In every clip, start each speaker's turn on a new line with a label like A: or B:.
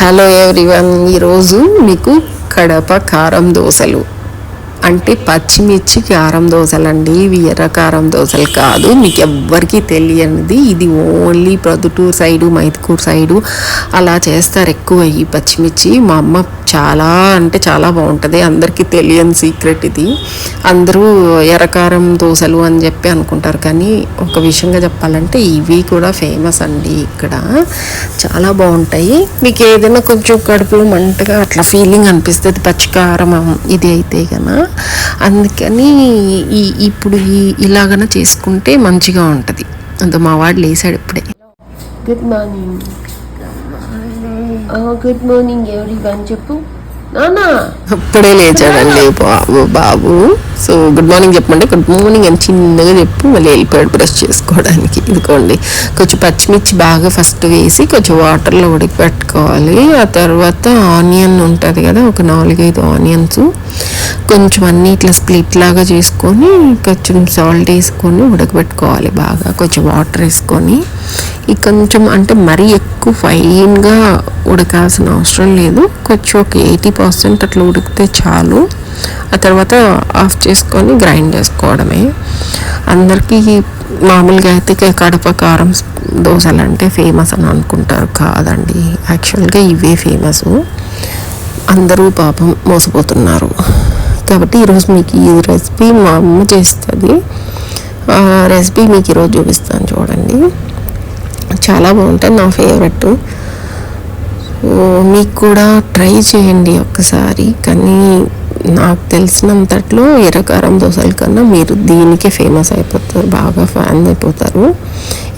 A: Hello everyone ఈరోజు మీకు కడప కారం దోశలు. అంటే పచ్చిమిర్చి కారం దోశలు అండి ఇవి ఎర్ర కారం దోశలు కాదు. మీకు ఎవ్వరికీ తెలియనిది. ఇది only Proddatur side Mydukur side అలా చేస్తారు ఎక్కువ ఈ పచ్చిమిర్చి. మా అమ్మ చాలా అంటే చాలా బాగుంటుంది. అందరికీ తెలియని సీక్రెట్ ఇది. అందరూ ఎర్రకారం దోశలు అని చెప్పి అనుకుంటారు. కానీ ఒక విషయంగా చెప్పాలంటే ఇవి కూడా ఫేమస్ అండి ఇక్కడ. చాలా బాగుంటాయి. మీకు ఏదైనా కొంచెం కడుపులో మంటగా అట్లా ఫీలింగ్ అనిపిస్తుంది పచ్చికారం ఇది అయితే కన్నా అందుకని ఈ ఇప్పుడు ఈ ఇలాగన చేసుకుంటే మంచిగా ఉంటుంది. అంత మా వాడు లేసాడు ఇప్పుడే.
B: గుడ్ మార్నింగ్ గుడ్ మార్నింగ్ ఎవరి చెప్పు. నానా?
A: అప్పుడే లేచాడండి బాబు బాబు. సో గుడ్ మార్నింగ్ చెప్పమంటే గుడ్ మార్నింగ్ అని చిన్నగా చెప్పి మళ్ళీ వెళ్ళిపోయాడు బ్రష్ చేసుకోవడానికి. ఇదిగోండి కొంచెం పచ్చిమిర్చి బాగా ఫస్ట్ వేసి కొంచెం వాటర్లో ఉడికి పెట్టుకోవాలి ఆ తర్వాత ఆనియన్ ఉంటుంది కదా ఒక నాలుగైదు ఆనియన్స్. కొంచెం అన్ని ఇట్లా స్ప్లిట్ లాగా చేసుకొని కొంచెం సాల్ట్ వేసుకొని ఉడకబెట్టుకోవాలి బాగా కొంచెం వాటర్ వేసుకొని. ఈ కొంచెం అంటే మరీ ఎక్కువ ఫైన్గా ఉడకాల్సిన అవసరం లేదు. కొంచెం ఒక ఎయిటీ పర్సెంట్ అట్లా ఉడికితే చాలు. ఆ తర్వాత ఆఫ్ చేసుకొని గ్రైండ్ చేసుకోవడమే. అందరికీ మామూలుగా అయితే కడప కారం దోశలు అంటే ఫేమస్ అని అనుకుంటారు కాదండి. యాక్చువల్గా ఇవే ఫేమస్. అందరూ పాపం మోసపోతున్నారు. కాబట్టి ఈరోజు మీకు ఈ రెసిపీ మా అమ్మ చేస్తుంది. రెసిపీ మీకు ఈరోజు చూపిస్తాను చూడండి. చాలా బాగుంటుంది నా ఫేవరెట్. మీకు కూడా ట్రై చేయండి ఒక్కసారి. కానీ నాకు తెలిసినంతట్లో ఎర్రకారం దోశల కన్నా మీరు దీనికే ఫేమస్ అయిపోతారు బాగా ఫ్యాన్ అయిపోతారు.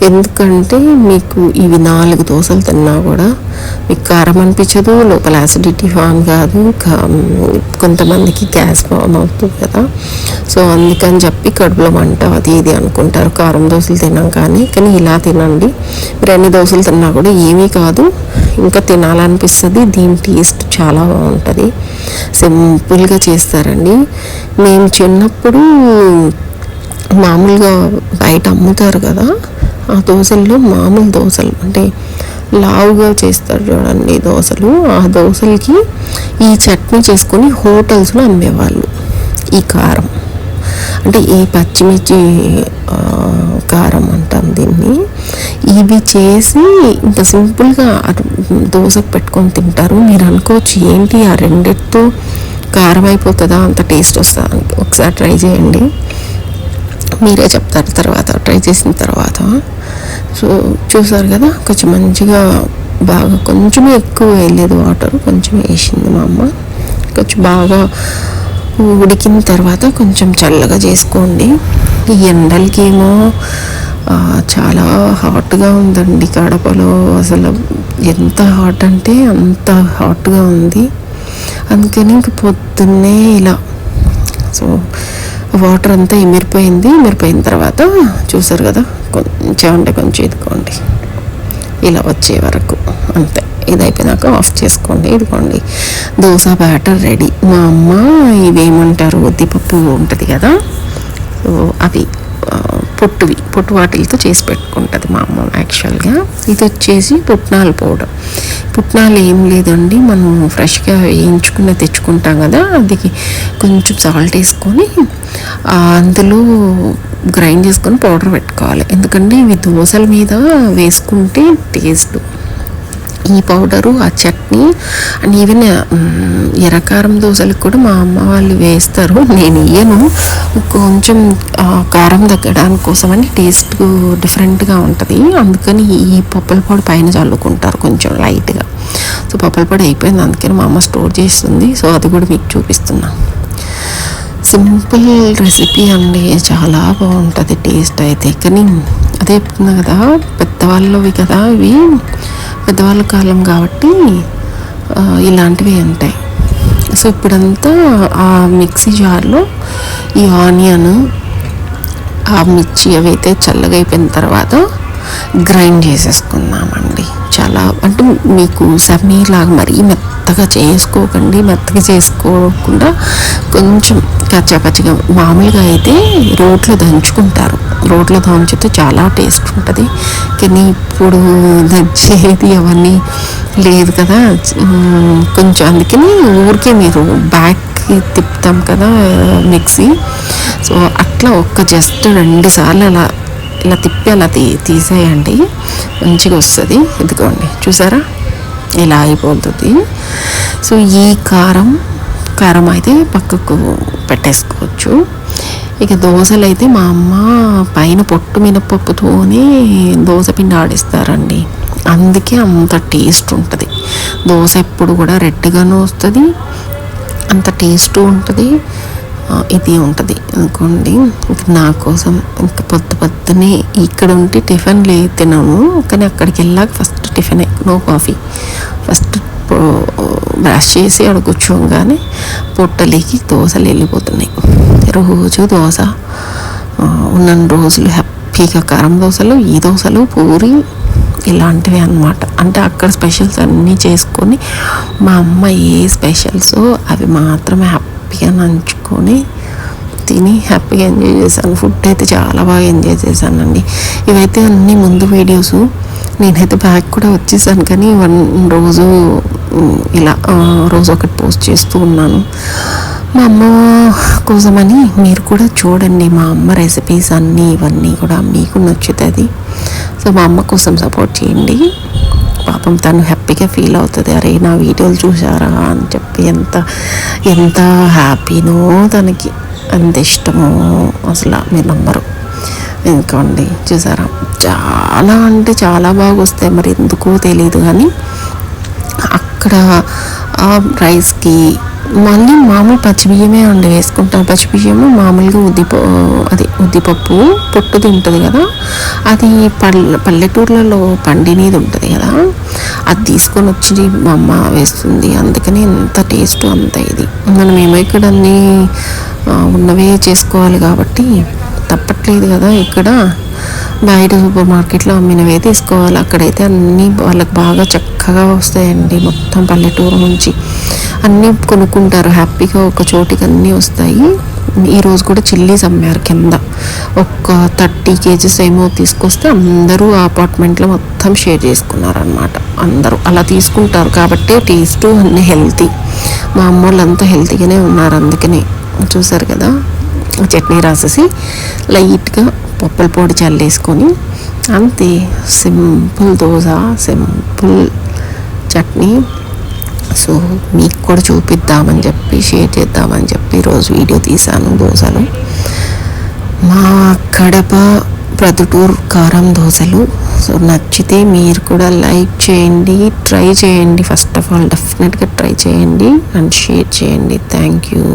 A: ఎందుకంటే మీకు ఇవి నాలుగు దోశలు తిన్నా కూడా మీకు కారం అనిపించదు లోపల యాసిడిటీ ఫామ్ కాదు కొంతమందికి గ్యాస్ ఫామ్ అవుతుంది కదా. సో అందుకని చెప్పి కడుపులో మంట అది ఇది అనుకుంటారు. కారం దోశలు తినాం కానీ కానీ ఇలా తినండి. మీరు ఎన్ని దోశలు తిన్నా కూడా ఏమీ కాదు. ఇంకా తినాలనిపిస్తుంది దీని టేస్ట్ చాలా బాగుంటుంది. సింపుల్గా చేస్తారండి. మేము చిన్నప్పుడు మామూలుగా బయట అమ్ముతారు కదా ఆ దోశల్లో మామూలు దోశలు అంటే లావుగా చేస్తారు చూడండి దోశలు. ఆ దోశలకి ఈ చట్నీ చేసుకొని హోటల్స్లో అమ్మేవాళ్ళు. ఈ కారం. అంటే ఈ పచ్చిమిర్చి కారం అంటాం దీన్ని. ఇవి చేసి ఇంత సింపుల్గా దోశకు పెట్టుకొని తింటారు. మీరు అనుకోవచ్చు ఏంటి ఆ రెండిటితో కారం అయిపోతుందా? అంత టేస్ట్ వస్తుందా ఒకసారి ట్రై చేయండి. మీరే చెప్తారు తర్వాత ట్రై చేసిన తర్వాత. సో చూసారు కదా కొంచెం మంచిగా బాగా కొంచెం ఎక్కువ వేయలేదు వాటర్ కొంచెం వేసింది మా అమ్మ. కొంచెం బాగా ఉడికిన తర్వాత కొంచెం చల్లగా చేసుకోండి. ఈ ఎండలకి ఏమో చాలా హాట్గా ఉందండి కడపలో. అసలు ఎంత హాట్ అంటే అంత హాట్గా ఉంది. అందుకని ఇంక పొద్దున్నే ఇలా సో వాటర్ అంతా ఇమిరిపోయింది. ఇమిరిపోయిన తర్వాత చూసారు కదా కొంచెం అంటే కొంచెం ఇదిగోండి ఇలా వచ్చే వరకు. అంతే. ఇది అయిపోయినాక ఆఫ్ చేసుకోండి. ఇదిగోండి. Dosa batter ready. మా అమ్మ ఇవేమంటారు? ఉద్దిపప్పు ఉంటుంది కదా? సో అవి. పొట్టువి పొట్టు వాటిలతో చేసి పెట్టుకుంటుంది మా అమ్మ యాక్చువల్గా ఇది వచ్చేసి పుట్నాలు పౌడర్. పుట్నాలు ఏం లేదండి మనం ఫ్రెష్గా వేయించుకుని తెచ్చుకుంటాం కదా అది కొంచెం సాల్ట్ వేసుకొని అందులో గ్రైండ్ చేసుకొని పౌడర్ పెట్టుకోవాలి. ఎందుకంటే ఇవి దోశల మీద వేసుకుంటే టేస్ట్ ఈ పౌడరు ఆ చట్నీ అండ్ ఈవెన్ ఎర్రకారం దోశలకు కూడా మా అమ్మ వాళ్ళు వేస్తారు. నేను ఇయ్యను. కొంచెం కారం తగ్గడానికి కోసమని టేస్ట్ డిఫరెంట్గా ఉంటుంది. అందుకని ఈ పప్పుల పొడి పైన చల్లుకుంటారు కొంచెం లైట్గా సో పప్పుల పొడి అయిపోయింది. అందుకని మా అమ్మ స్టోర్ చేస్తుంది. సో అది కూడా మీకు చూపిస్తున్నాను సింపుల్ రెసిపీ అండి. చాలా బాగుంటుంది. టేస్ట్ అయితే. కానీ అదే చెప్తున్నా కదా పెద్దవాళ్ళవి కదా ఇవి. పెద్దవాళ్ళ కాలం కాబట్టి ఇలాంటివి ఉంటాయి. సో ఇప్పుడంతా ఆ మిక్సీ జార్లో ఈ ఆనియన్ ఆ మిర్చి అవైతే చల్లగా అయిపోయిన తర్వాత గ్రైండ్ చేసేసుకుందామండి. చాలా అంటే మీకు సమీలాగా మరీ మెత్తగా చేసుకోకండి మెత్తగా చేసుకోకుండా కొంచెం కచ్చాపచ్చిగా మామూలుగా అయితే రోట్లో దంచుకుంటారు. రోట్లో దంచితే చాలా టేస్ట్ ఉంటుంది. కానీ ఇప్పుడు దంచేది అవన్నీ లేదు కదా. కొంచెం అందుకని ఊరికే మీరు బ్యాక్ తిప్పుతాం కదా మిక్సీ. సో అట్లా ఒక్క జస్ట్ రెండు సార్లు అలా ఇలా తిప్పి అలా తీ తీసేయండి. మంచిగా వస్తుంది. ఇదిగోండి. చూసారా? ఇలా అయిపోతుంది. సో ఈ కారం కారం అయితే పక్కకు పెట్టేసుకోవచ్చు. ఇక దోశలు అయితే మా అమ్మ పైన పొట్టు మినపప్పుతోనే దోశ పిండి ఆడిస్తారండి. అందుకే అంత టేస్ట్ ఉంటుంది. దోశ ఎప్పుడు కూడా రెడ్గాను వస్తుంది. అంత టేస్ట్ ఉంటుంది. ఇది ఉంటుంది. అనుకోండి ఇంక నా కోసం ఇంకా పొద్దు పొద్దునే ఇక్కడ ఉంటే టిఫిన్ లే తినను. కానీ అక్కడికి వెళ్ళాక first tiffin no coffee first brush చేసి అక్కడ కూర్చోగానే పొట్టలేకి దోశలు వెళ్ళిపోతున్నాయి రోజు దోశ ఉన్న రోజులు హ్యాపీగా కారం దోశలు ఈ దోశలు పూరి ఇలాంటివి అన్నమాట. అంటే అక్కడ స్పెషల్స్ అన్నీ చేసుకొని మా అమ్మ ఏ స్పెషల్స్ అవి మాత్రమే హ్యాపీగా నంచుకొని తిని హ్యాపీగా ఎంజాయ్ చేశాను. ఫుడ్ అయితే చాలా బాగా ఎంజాయ్ చేశానండి. ఇవైతే అన్ని ముందు వీడియోస్ నేనైతే బ్యాగ్ కూడా వచ్చేసాను కానీ వన్ రోజు ఇలా రోజు ఒకటి పోస్ట్ చేస్తూ ఉన్నాను. మా అమ్మ కోసమని మీరు కూడా చూడండి మా అమ్మ రెసిపీస్ అన్నీ ఇవన్నీ కూడా మీకు నచ్చుతుంది. సో మా అమ్మ కోసం సపోర్ట్ చేయండి. పాపం తను హ్యాపీగా ఫీల్ అవుతుంది. అరే నా వీడియోలు చూసారా అని చెప్పి ఎంత ఎంత హ్యాపీనో తనకి. అంత ఇష్టమో అసలు మీరు నమ్మరు. ఎందుకండి చూసారా? చాలా అంటే చాలా బాగా వస్తాయి మరి ఎందుకో తెలియదు కానీ అక్కడ ఆ రైస్కి మళ్ళీ మామూలు పచ్చి బియ్యమే అండి వేసుకుంటాను పచ్చి బియ్యము మామూలుగా ఉద్దిప అది ఉద్దిపప్పు పొట్టు తింటుంది కదా అది పల్లె పల్లెటూర్లలో పండినది ఉంటుంది కదా అది తీసుకొని వచ్చి మా అమ్మ వేస్తుంది. అందుకని ఎంత టేస్ట్ అంత ఇది. మనం ఏమో ఇక్కడ అన్నీ ఉన్నవే చేసుకోవాలి కాబట్టి తప్పట్లేదు కదా ఇక్కడ. బయట సూపర్ మార్కెట్లో అమ్మినవే తీసుకోవాలి. అక్కడైతే అన్నీ వాళ్ళకి బాగా చక్కగా వస్తాయండి. మొత్తం పల్లెటూరు నుంచి అన్నీ కొనుక్కుంటారు. హ్యాపీగా ఒక చోటికి అన్నీ వస్తాయి. ఈరోజు కూడా చిల్లీస్ అమ్మారు కింద. ఒక థర్టీ కేజీస్ ఏమో తీసుకొస్తే అందరూ ఆ అపార్ట్మెంట్లో మొత్తం షేర్ చేసుకున్నారు అనమాట అందరూ అలా తీసుకుంటారు. కాబట్టి టేస్ట్ అన్నీ హెల్తీ. మా అమ్మ వాళ్ళంతా హెల్తీగానే ఉన్నారు అందుకనే. చూసారు కదా? చట్నీ రాసేసి లైట్గా పప్పుల పొడి చల్లేసుకొని అంతే simple dosa simple chutney. So మీకు కూడా చూపిద్దామని చెప్పి షేర్ చేద్దామని చెప్పి రోజు వీడియో తీశాను దోశలు. మా కడప ప్రొద్దుటూరు కారం దోశలు. సో నచ్చితే మీరు కూడా లైక్ చేయండి ట్రై చేయండి. ఫస్ట్ ఆఫ్ ఆల్ డెఫినెట్గా ట్రై చేయండి అండ్ షేర్ చేయండి. Thank you.